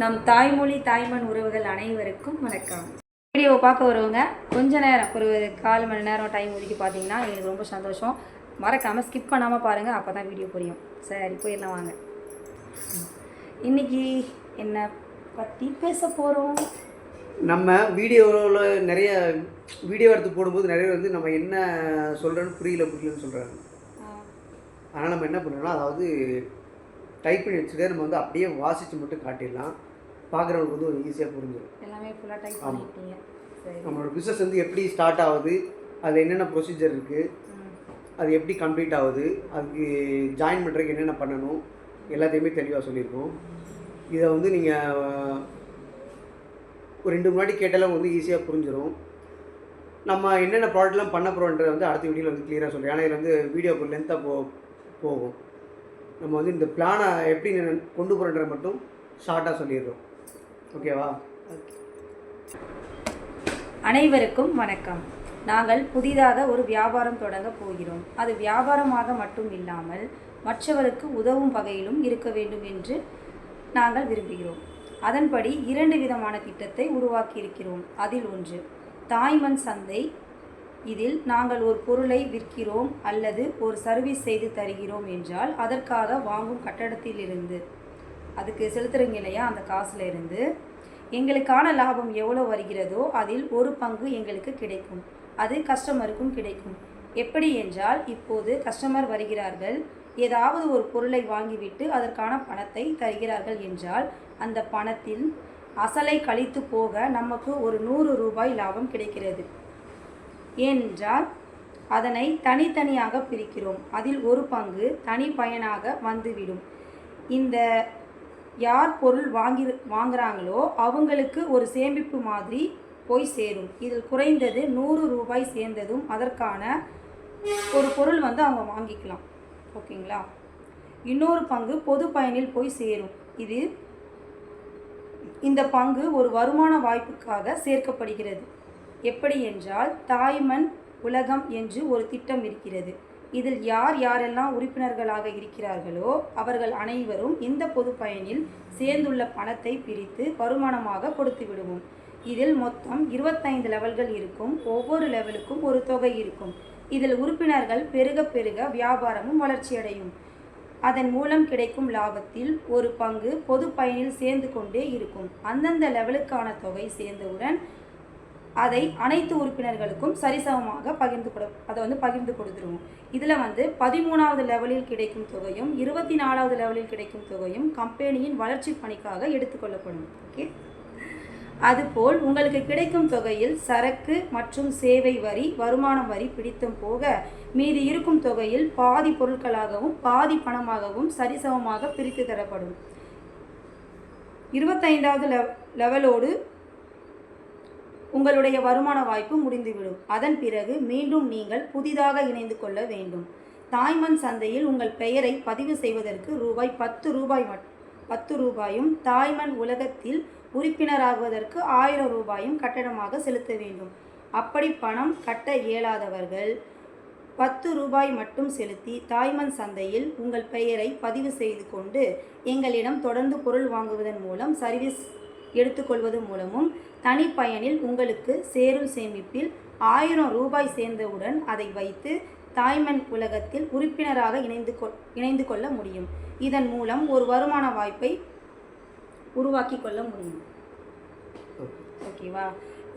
நம் தாய்மொழி தாய்மண் உறவுகள் அனைவருக்கும் வணக்கம். வீடியோவை பார்க்க வருவங்க கொஞ்ச நேரம் ஒரு கால் மணி நேரம் டைம் ஒதுக்கி பார்த்தீங்கன்னா எங்களுக்கு ரொம்ப சந்தோஷம். மறக்காமல் ஸ்கிப் பண்ணாமல் பாருங்கள் அப்போ தான் வீடியோ புரியும். சரி போயிடலாம் வாங்க. இன்னைக்கு என்ன பற்றி பேச போகிறோம் நம்ம வீடியோவில் நிறைய வீடியோ எடுத்து போடும்போது நிறைய வந்து நம்ம என்ன சொல்கிறோன்னு புரியல புரியலன்னு சொல்கிறாங்க ஆனால் நம்ம என்ன பண்ணுறோம்னா அதாவது டைப் பண்ணி வச்சுட்டு நம்ம வந்து அப்படியே வாசித்து மட்டும் காட்டிடலாம். பார்க்குறவங்களுக்கு வந்து ஒரு ஈஸியாக புரிஞ்சிடும் எல்லாமே ஃபுல்லாக டைப். பண்ணிட்டீங்க. நம்மளோட பிஸ்னஸ் வந்து எப்படி ஸ்டார்ட் ஆகுது அதில் என்னென்ன ப்ரொசீஜர் இருக்குது. அது எப்படி கம்ப்ளீட் ஆகுது அதுக்கு ஜாயின் பண்ணுறதுக்கு என்னென்ன பண்ணணும் எல்லாத்தையுமே தெளிவாக சொல்லியிருக்கோம். இதை வந்து நீங்கள் ஒரு ரெண்டு முன்னாடி கேட்டாலும் வந்து ஈஸியாக புரிஞ்சிடும் நம்ம என்னென்ன ப்ராடக்ட்லாம் பண்ண போகிறோன்றதை வந்து அடுத்த வீடியோவில் வந்து க்ளியராக சொல்லுவோம் ஏன்னா இதில் வந்து வீடியோக்கு லென்த்தாக போ போகும். நம்ம வந்து இந்த பிளானை எப்படி கொண்டு போகிறன்றதை மட்டும் ஷார்ட்டாக சொல்லிடுறோம். ஓகேவா? அனைவருக்கும் வணக்கம். நாங்கள் புதிதாக ஒரு வியாபாரம் தொடங்க போகிறோம். அது வியாபாரமாக மட்டும் இல்லாமல் மற்றவருக்கு உதவும் வகையிலும் இருக்க வேண்டும் என்று நாங்கள் விரும்புகிறோம். அதன்படி இரண்டு விதமான திட்டத்தை உருவாக்கியிருக்கிறோம். அதில் ஒன்று தாய்மண் சந்தை. இதில் நாங்கள் ஒரு பொருளை விற்கிறோம் அல்லது ஒரு சர்வீஸ் செய்து தருகிறோம் என்றால் அதற்காக வாங்கும் கட்டடத்திலிருந்து அதுக்கு செலுத்துறீங்க இல்லையா? அந்த காசுல இருந்து எங்களுக்கான லாபம் எவ்வளோ வருகிறதோ அதில் ஒரு பங்கு எங்களுக்கு கிடைக்கும். அது கஸ்டமருக்கும் கிடைக்கும். எப்படி என்றால் இப்போது கஸ்டமர் வருகிறார்கள். ஏதாவது ஒரு பொருளை வாங்கிவிட்டு அதற்கான பணத்தை தருகிறார்கள் என்றால் அந்த பணத்தில் அசலை கழித்து போக நமக்கு ஒரு நூறு ரூபாய் லாபம் கிடைக்கிறது. ஏனென்றால் அதனை தனித்தனியாக பிரிக்கிறோம். அதில் ஒரு பங்கு தனி பயனாக வந்துவிடும். இந்த யார் பொருள் வாங்கி வாங்குறாங்களோ அவங்களுக்கு ஒரு சேமிப்பு மாதிரி போய் சேரும். இதில் குறைந்தது நூறு ரூபாய் சேர்ந்ததும் அதற்கான ஒரு பொருள் வந்து அவங்க வாங்கிக்கலாம். ஓகேங்களா? இன்னொரு பங்கு பொது பயனில் போய் சேரும். இது இந்த பங்கு ஒரு வருமான வாய்ப்புக்காக சேர்க்கப்படுகிறது. எப்படி என்றால் தாய்மண் உலகம் என்று ஒரு திட்டம் இருக்கிறது. இதில் யார் யாரெல்லாம் உறுப்பினர்களாக இருக்கிறார்களோ அவர்கள் அனைவரும் இந்த பொது பயனில் சேர்ந்துள்ள பணத்தை பிரித்து வருமானமாக கொடுத்து விடுவோம். இதில் மொத்தம் இருபத்தைந்து லெவல்கள் இருக்கும். ஒவ்வொரு லெவலுக்கும் ஒரு தொகை இருக்கும். இதில் உறுப்பினர்கள் பெருக பெருக வியாபாரமும் வளர்ச்சியடையும் அதன் மூலம் கிடைக்கும் லாபத்தில் ஒரு பங்கு பொது பயனில் சேர்ந்து கொண்டே இருக்கும். அந்தந்த லெவலுக்கான தொகை சேர்ந்தவுடன் அதை அனைத்து உறுப்பினர்களுக்கும் சரிசமமாக பகிர்ந்து கொடு அதை வந்து பகிர்ந்து கொடுத்துருவோம். இதில் வந்து பதிமூணாவது லெவலில் கிடைக்கும் தொகையும் இருபத்தி நாலாவது லெவலில் கிடைக்கும் தொகையும் கம்பெனியின் வளர்ச்சி பணிக்காக எடுத்துக்கொள்ளப்படும். ஓகே அதுபோல் உங்களுக்கு கிடைக்கும் தொகையில் சரக்கு மற்றும் சேவை வரி வருமானம் வரி பிடித்தும் போக மீதி இருக்கும் தொகையில் பாதி பொருட்களாகவும் பாதி பணமாகவும் சரிசமமாக பிரித்து தரப்படும். இருபத்தைந்தாவது லெவ லெவலோடு உங்களுடைய வருமான வாய்ப்பு முடிந்துவிடும். அதன் பிறகு மீண்டும் நீங்கள் புதிதாக இணைந்து கொள்ள வேண்டும். தாய்மண் சந்தையில் உங்கள் பெயரை பதிவு செய்வதற்கு ரூபாய் பத்து ரூபாய் மட் பத்து ரூபாயும் தாய்மண் உலகத்தில் உறுப்பினராகுவதற்கு ஆயிரம் ரூபாயும் கட்டணமாக செலுத்த வேண்டும். அப்படி பணம் கட்ட இயலாதவர்கள் பத்து ரூபாய் மட்டும் செலுத்தி தாய்மண் சந்தையில் உங்கள் பெயரை பதிவு செய்து கொண்டு எங்களிடம் தொடர்ந்து பொருள் வாங்குவதன் மூலம் சர்வீஸ் எடுத்துக்கொள்வது மூலமும் தனிப்பயனில் உங்களுக்கு சேரும் சேமிப்பில் ஆயிரம் ரூபாய் சேர்ந்தவுடன் அதை வைத்து தாய்மண் உலகத்தில் உறுப்பினராக இணைந்து கொ இணைந்து கொள்ள முடியும். இதன் மூலம் ஒரு வருமான வாய்ப்பை உருவாக்கி கொள்ள முடியும். ஓகேவா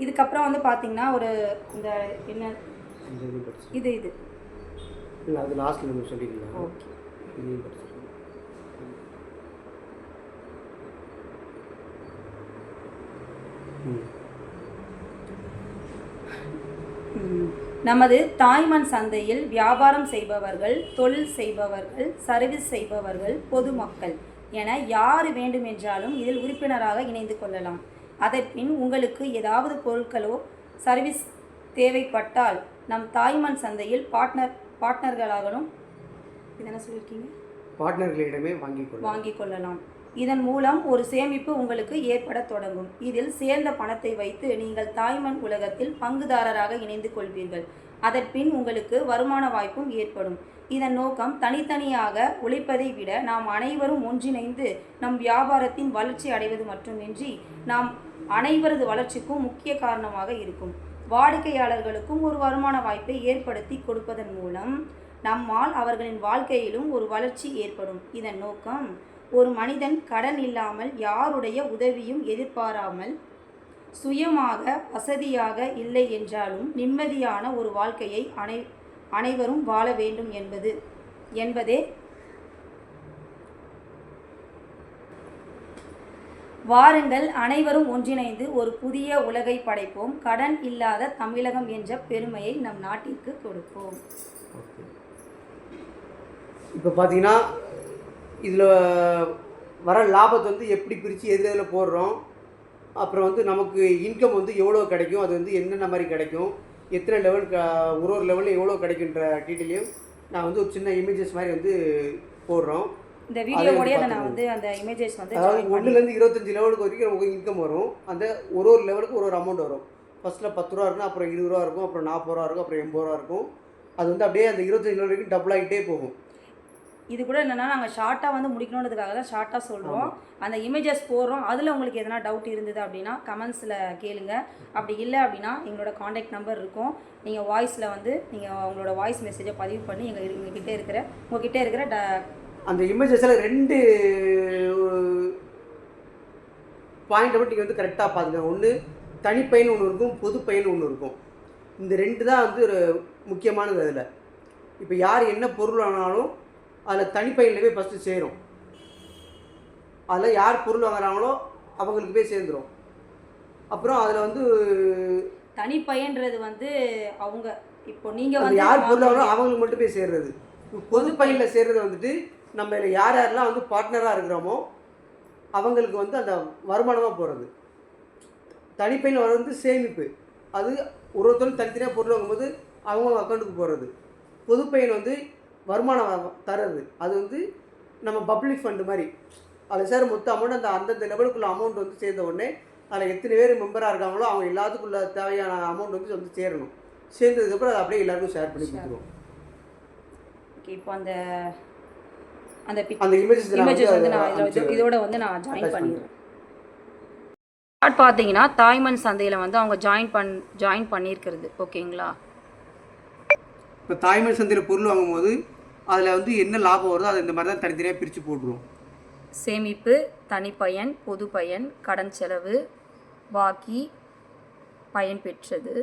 இதுக்கப்புறம் வந்து பார்த்தீங்கன்னா ஒரு இந்த என்ன? இது இது. ஓகே நமது தாய்மண் சந்தையில் வியாபாரம் செய்பவர்கள் தொழில் செய்பவர்கள் சர்வீஸ் செய்பவர்கள் பொதுமக்கள் என யார் வேண்டுமென்றாலும் இதில் உறுப்பினராக இணைந்து கொள்ளலாம். அதன்பின் உங்களுக்கு ஏதாவது பொருட்களோ சர்வீஸ் தேவைப்பட்டால் நம் தாய்மண் சந்தையில் பார்ட்னர் பார்ட்னர்களாகணும் இதென்ன சொல்லியிருக்கீங்க? பார்ட்னர்களிடமே கொள்ளலாம். வாங்கிக் கொள்ளலாம். இதன் மூலம் ஒரு சேமிப்பு உங்களுக்கு ஏற்படத் தொடங்கும். இதில் சேர்ந்த பணத்தை வைத்து நீங்கள் தாய்மண் உலகத்தில் பங்குதாரராக இணைந்து கொள்வீர்கள். அதன்பின் உங்களுக்கு வருமான வாய்ப்பும் ஏற்படும். இதன் நோக்கம் தனித்தனியாக உழைப்பதை விட நாம் அனைவரும் ஒன்றிணைந்து நம் வியாபாரத்தின் வளர்ச்சி அடைவது மட்டுமின்றி நாம் அனைவரது வளர்ச்சிக்கும் முக்கிய காரணமாக இருக்கும். வாடிக்கையாளர்களுக்கும் ஒரு வருமான வாய்ப்பை ஏற்படுத்தி கொடுப்பதன் மூலம் நம்மால் அவர்களின் வாழ்க்கையிலும் ஒரு வளர்ச்சி ஏற்படும். இதன் நோக்கம் ஒரு மனிதன் கடன் இல்லாமல் யாருடைய உதவியும் எதிர்பாராமல் சுயமாக வசதியாக இல்லை என்றாலும் நிம்மதியான ஒரு வாழ்க்கையை அனை அனைவரும் வாழ வேண்டும் என்பது என்பதே வாருங்கள் அனைவரும் ஒன்றிணைந்து ஒரு புதிய உலகை படைப்போம். கடன் இல்லாத தமிழகம் என்ற பெருமையை நம் நாட்டிற்கு கொடுப்போம். இப்போ பார்த்தீங்கன்னா இதில் வர லாபத்தை வந்து எப்படி பிரித்து எது எதில் போடுறோம்? அப்புறம் வந்து நமக்கு இன்கம் வந்து எவ்வளோ கிடைக்கும்? அது வந்து என்னென்ன மாதிரி கிடைக்கும்? எத்தனை லெவல் க ஒரு ஒரு லெவலில் எவ்வளோ கிடைக்குன்ற டீட்டெயிலையும் நான் வந்து ஒரு சின்ன இமேஜஸ் மாதிரி வந்து போடுறோம். இந்த வீடியோவோடய நான். வந்து அந்த இமேஜஸ் வந்து அதாவது ஒன்றுலேருந்து இருபத்தஞ்சி லெவலுக்கு வரைக்கும் நமக்கு இன்கம் வரும். அந்த ஒரு ஒரு லெவலுக்கு ஒரு ஒரு அமௌண்ட் வரும். ஃபஸ்ட்டில் பத்து ரூபா இருக்கும் அப்புறம் இருபது ரூபா இருக்கும் அப்புறம் நாற்பது ரூபா இருக்கும் அப்புறம் எண்பது ரூபா இருக்கும். அது வந்து அப்படியே அந்த இருபத்தஞ்சு லெவல் வரைக்கும் டபுள் ஆகிட்டே போகும். இது கூட என்னன்னா நாங்கள் ஷார்ட்டாக வந்து முடிக்கணுன்றதுக்காக தான் ஷார்ட்டாக சொல்கிறோம் அந்த இமேஜஸ் போடுறோம். அதில் உங்களுக்கு எதனா டவுட் இருந்தது அப்படின்னா கமெண்ட்ஸில் கேளுங்க. அப்படி இல்லை அப்படின்னா எங்களோட காண்டாக்ட் நம்பர் இருக்கும். நீங்கள் வாய்ஸில் வந்து நீங்கள் உங்களோட வாய்ஸ் மெசேஜை பதிவு பண்ணி எங்கள் எங்ககிட்ட இருக்கிற உங்ககிட்ட இருக்கிற ட அந்த இமேஜஸில் ரெண்டு பாயிண்ட்டை மட்டும் நீங்கள் வந்து கரெக்டாக பார்த்துக்கோங்க ஒன்று தனிப்பயன் ஒன்று இருக்கும் பொது பயன் ஒன்று இருக்கும். இந்த ரெண்டு தான் வந்து ஒரு முக்கியமானது அதில். இப்போ யார் என்ன பொருள் வாங்கினாலும் அதில் தனிப்பயனில் போய் ஃபஸ்ட்டு சேரும். அதில் யார் பொருள் வாங்குறாங்களோ அவங்களுக்கு போய் சேர்ந்துடும் அப்புறம் அதில் வந்து தனிப்பயன்றது வந்து அவங்க இப்போ நீங்கள் வந்து யார் பொருள். வாங்குறோம் அவங்களுக்கு மட்டும் போய் சேர்றது. பொது பையனில் சேர்றது வந்துட்டு நம்ம யார் யாரெல்லாம் வந்து பார்ட்னராக இருக்கிறோமோ அவங்களுக்கு வந்து அந்த வருமானமாக போகிறது தனிப்பையில் வர வந்து சேமிப்பு. அது ஒரு ஒருத்தரும் தனித்தனியாக பொருள் வாங்கும்போது அவங்க அக்கௌண்ட்டுக்கு போகிறது பொதுப்பையன் வந்து வருமானம் தர்றது. அது வந்து நம்ம பப்ளிக் ஃபண்டு மாதிரி. அதில் சேர மொத்த அமௌண்ட் அந்த அந்தந்த லெவலுக்குள்ள அமௌண்ட் வந்து சேர்ந்த உடனே அதில் எத்தனை பேர் மெம்பராக இருக்காங்களோ அவங்க எல்லாத்துக்குள்ள தேவையான அமௌண்ட் வந்து வந்து சேரணும். சேர்ந்ததுக்கப்புறம் அதை அப்படியே எல்லாருக்கும் ஷேர் பண்ணி கொடுத்துருவோம். ஓகே இப்போ அந்த அந்த அந்த இமேஜஸ் இமேஜஸ் வந்து நான் இதோட வந்து நான் ஜாயின் பண்ணிடுறேன். ஸ்டார்ட் பார்த்தீங்கன்னா தாய்மன் சந்தையில் வந்து அவங்க ஜாயின் பண் ஜாயின் பண்ணியிருக்கிறது. ஓகேங்களா இப்போ தாய்மொழி சந்தையில் பொருள் வாங்கும்போது அதில் வந்து என்ன லாபம் வருதோ அதை இந்த மாதிரி தான் தனித்தனியாக பிரித்து போட்டுருவோம் சேமிப்பு தனிப்பயன் பொது பயன் கடன் செலவு பாக்கி பயன் பெற்றது.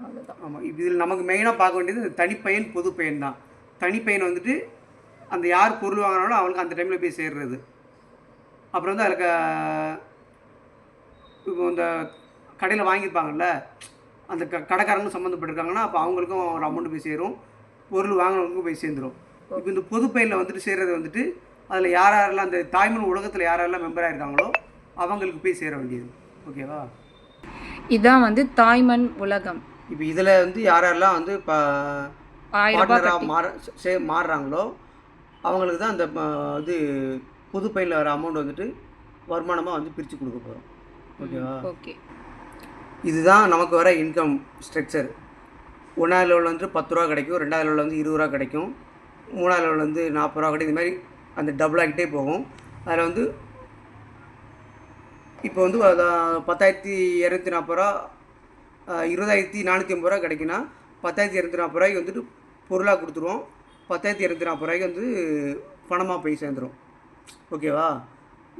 அவ்வளோதான் ஆமாம் இதில் நமக்கு மெயினாக பார்க்க வேண்டியது இந்த தனிப்பயன் பொது பயன் தான். தனிப்பயன் வந்துட்டு அந்த யார் பொருள் வாங்கினாலும் அவங்களுக்கு அந்த டைமில் போய் சேர்றது. அப்புறம் வந்து அதில் க- இப்போ இந்த கடையில் வாங்கியிருப்பாங்கல்ல அந்த க கடைக்காரங்க சம்மந்தப்பட்டிருக்காங்கன்னா அப்போ அவங்களுக்கும் ஒரு அமௌண்ட் போய் சேரும். பொருள் வாங்கினவங்களுக்கும் போய் சேர்ந்துடும் இப்போ இந்த பொது பையனில் வந்துட்டு சேர்றது வந்துட்டு அதில் யார் யாரெல்லாம் அந்த தாய்மொழி உலகத்தில் யார் யாரெல்லாம் மெம்பராக இருக்காங்களோ அவங்களுக்கு போய் சேர வேண்டியது. ஓகேவா இதுதான் வந்து தாய்மன் உலகம். இப்போ இதில் வந்து யார் யாரெல்லாம் வந்து இப்போ மாற சே மாறுறாங்களோ அவங்களுக்கு தான் அந்த இது புது பையில் வர அமௌண்ட் வந்துட்டு வருமானமாக வந்து பிரித்து கொடுக்க போகிறோம் ஓகேவா ஓகே இதுதான் நமக்கு வர இன்கம் ஸ்ட்ரக்சர் ஒன்றாவது லெவலில் வந்து பத்து ரூபா கிடைக்கும் ரெண்டாவது லெவலில் வந்து இருபது ரூபா கிடைக்கும் மூணாவது லெவலில் வந்து நாற்பது ரூபா கிடைக்கும். இது மாதிரி அந்த டபுள் ஆகிட்டே போகும். அதில் வந்து இப்போ வந்து அதான் பத்தாயிரத்தி இரநூத்தி நாற்பது ரூபா இருபதாயிரத்தி நானூற்றி ஐம்பது ரூபா கிடைக்குன்னா பத்தாயிரத்தி இரநூத்தி நாற்பது ரூபாய்க்கு வந்துட்டு பொருளாக கொடுத்துருவோம். பத்தாயிரத்தி இரநூத்தி நாற்பது ரூபாய்க்கு வந்து பணமாக போய் சேர்ந்துடும் ஓகேவா?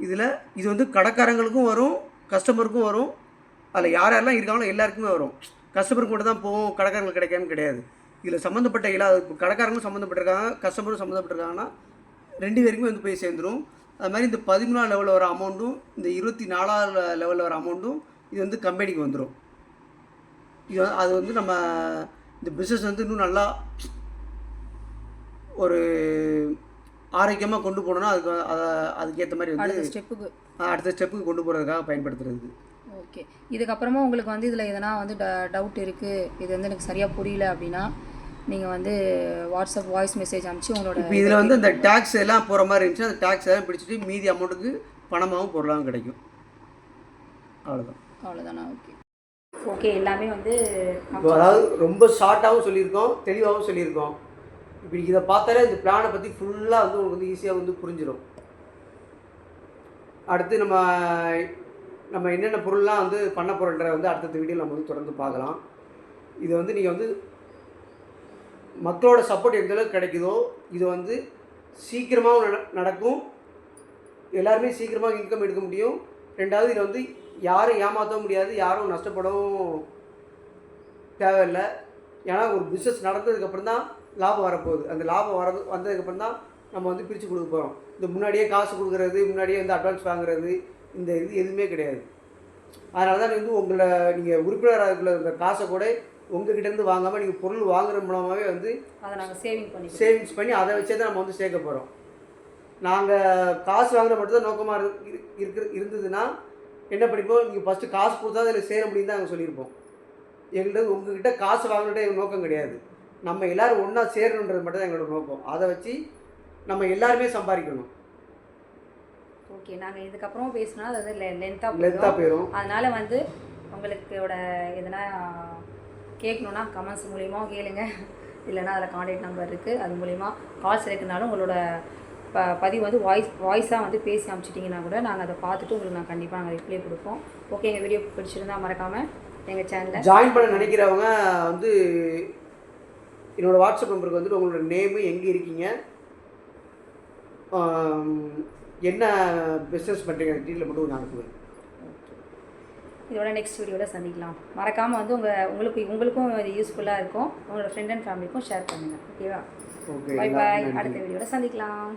இதில் இது வந்து கடைக்காரங்களுக்கும் வரும் கஸ்டமருக்கும் வரும். அதில் யார் யாரெல்லாம் இருக்காங்களோ எல்லாருக்குமே வரும். கஸ்டமருக்கு மட்டும் தான் போவோம் கடைக்காரங்களுக்கு கிடைக்காம கிடையாது. இதில் சம்மந்தப்பட்ட எல்லா கடைக்காரங்களும் சம்மந்தப்பட்டிருக்காங்க கஸ்டமரும் சம்மந்தப்பட்டிருக்காங்கன்னா ரெண்டு பேருக்குமே வந்து போய் சேர்ந்துடும் அது மாதிரி இந்த பதிமூணாம் லெவலில் வர அமௌண்ட்டும் இந்த இருபத்தி நாலாவது லெவலில் வர அமௌண்ட்டும் இது வந்து கம்பெனிக்கு வந்துடும் இது அது வந்து நம்ம இந்த பிஸ்னஸ் வந்து இன்னும் நல்லா ஒரு ஆரோக்கியமாக கொண்டு போகணுன்னா அதுக்கு அதை- அதுக்கேற்ற மாதிரி வந்து ஸ்டெப்புக்கு. அடுத்த ஸ்டெப்புக்கு கொண்டு போகிறதுக்காக பயன்படுத்துறது. ஓகே. இதுக்கப்புறமா உங்களுக்கு வந்து இதில் எதனா வந்து ட டவுட் இருக்குது இது வந்து எனக்கு சரியாக புரியல அப்படின்னா நீங்கள் வந்து வாட்ஸ்அப் வாய்ஸ் மெசேஜ் அனுப்பிச்சு உங்களோட இப்போ இதில் வந்து அந்த டேக்ஸ் எல்லாம் போகிற மாதிரி இருந்துச்சுன்னா அந்த டேக்ஸ் எல்லாம் பிடிச்சிட்டு மீதி அமௌண்ட்டுக்கு பணமாகவும் பொருளாகவும் கிடைக்கும். அவ்வளோதான் அவ்வளோதானா ஓகே. ஓகே எல்லாமே வந்து அதாவது ரொம்ப ஷார்ட்டாகவும் சொல்லியிருக்கோம் தெளிவாகவும் சொல்லியிருக்கோம். இப்படி இதை பார்த்தாலே இந்த பிளானை பற்றி ஃபுல்லாக வந்து உங்களுக்கு வந்து ஈஸியாக வந்து புரிஞ்சிடும் அடுத்து நம்ம நம்ம என்னென்ன பொருள்லாம் வந்து பண்ண போகிறோன்ற வந்து அடுத்தடுத்த வீடியோ நம்ம வந்து தொடர்ந்து பார்க்கலாம். இது வந்து நீங்கள் வந்து மக்களோட சப்போர்ட் எந்த அளவுக்கு கிடைக்குதோ இது வந்து சீக்கிரமாகவும் நட நடக்கும். எல்லாருமே சீக்கிரமாக இன்கம் எடுக்க முடியும். ரெண்டாவது இதில் வந்து யாரும் ஏமாற்றவும் முடியாது யாரும் நஷ்டப்படவும் தேவையில்லை. ஏன்னா ஒரு பிஸ்னஸ் நடந்ததுக்கப்புறம் தான் லாபம் வரப்போகுது. அந்த லாபம் வர வந்ததுக்கப்புறம் தான் நம்ம வந்து பிரித்து கொடுக்க போகிறோம் இந்த முன்னாடியே காசு கொடுக்குறது முன்னாடியே வந்து அட்வான்ஸ் வாங்குறது இந்த இது எதுவுமே கிடையாது. அதனால தான் வந்து உங்களை நீங்கள் உறுப்பினராக இருக்கிற காசை கூட உங்ககிட்டேருந்து வாங்காமல் நீங்கள் பொருள் வாங்குற மூலமாகவே வந்து அதை நாங்கள் சேவிங் பண்ணிக்கிறோம். சேவிங்ஸ் பண்ணி அதை வச்சே தான் நம்ம வந்து சேர்க்க போகிறோம் நாங்கள் காசு வாங்குற மட்டும் தான் நோக்கமாக இரு இருக்கிற இருந்ததுன்னா என்ன படிப்போம் நீங்கள் ஃபஸ்ட்டு காசு கொடுத்தா அதில் சேர முடியும் தான் நாங்கள் சொல்லியிருப்போம். எங்கள்கிட்ட உங்ககிட்ட காசு வாங்கினதே நோக்கம் கிடையாது. நம்ம எல்லாரும் ஒன்றா சேரணுன்றது மட்டும் தான் எங்களோட நோக்கம் அதை வச்சு நம்ம எல்லாருமே சம்பாதிக்கணும். ஓகே நாங்கள் இதுக்கப்புறம் பேசினா அது வந்து லென்த்தாக லென்த்தாக போயிடும். அதனால் வந்து உங்களுக்கோட எதனா கேட்கணுன்னா கமெண்ட்ஸ் மூலிமா கேளுங்க. இல்லைன்னா அதில் காண்டாக்ட் நம்பர் இருக்குது அது மூலிமா கால்ஸ் இருக்குனாலும் உங்களோட ப பதிவு வந்து வாய்ஸ் வாய்ஸாக வந்து பேசி அனுப்பிச்சிட்டிங்கன்னா கூட நாங்கள் அதை பார்த்துட்டு உங்களுக்கு நான் கண்டிப்பாக நாங்கள் ரிப்ளை கொடுப்போம். ஓகே எங்கள் வீடியோ பிடிச்சிருந்தா மறக்காமல் எங்கள் சேனலை ஜாயின் பண்ண நினைக்கிறவங்க வந்து என்னோடய வாட்ஸ்அப் நம்பருக்கு வந்துட்டு உங்களோட நேமு எங்கே இருக்கீங்க? என்ன பிஸ்னஸ் பண்ணுறீங்க டீட்டெயில் மட்டும் கொஞ்சம் அனுப்புவேன் இதோட நெக்ஸ்ட் வீடியோவில் சந்திக்கலாம். மறக்காமல் வந்து உங்கள் உங்களுக்கு உங்களுக்கும் இது யூஸ்ஃபுல்லாக இருக்கும். உங்களோட ஃப்ரெண்ட் அண்ட் ஃபேமிலிக்கும் ஷேர் பண்ணுங்கள் ஓகேவா ஓகே பை பாய் அடுத்த வீடியோவில் சந்திக்கலாம்.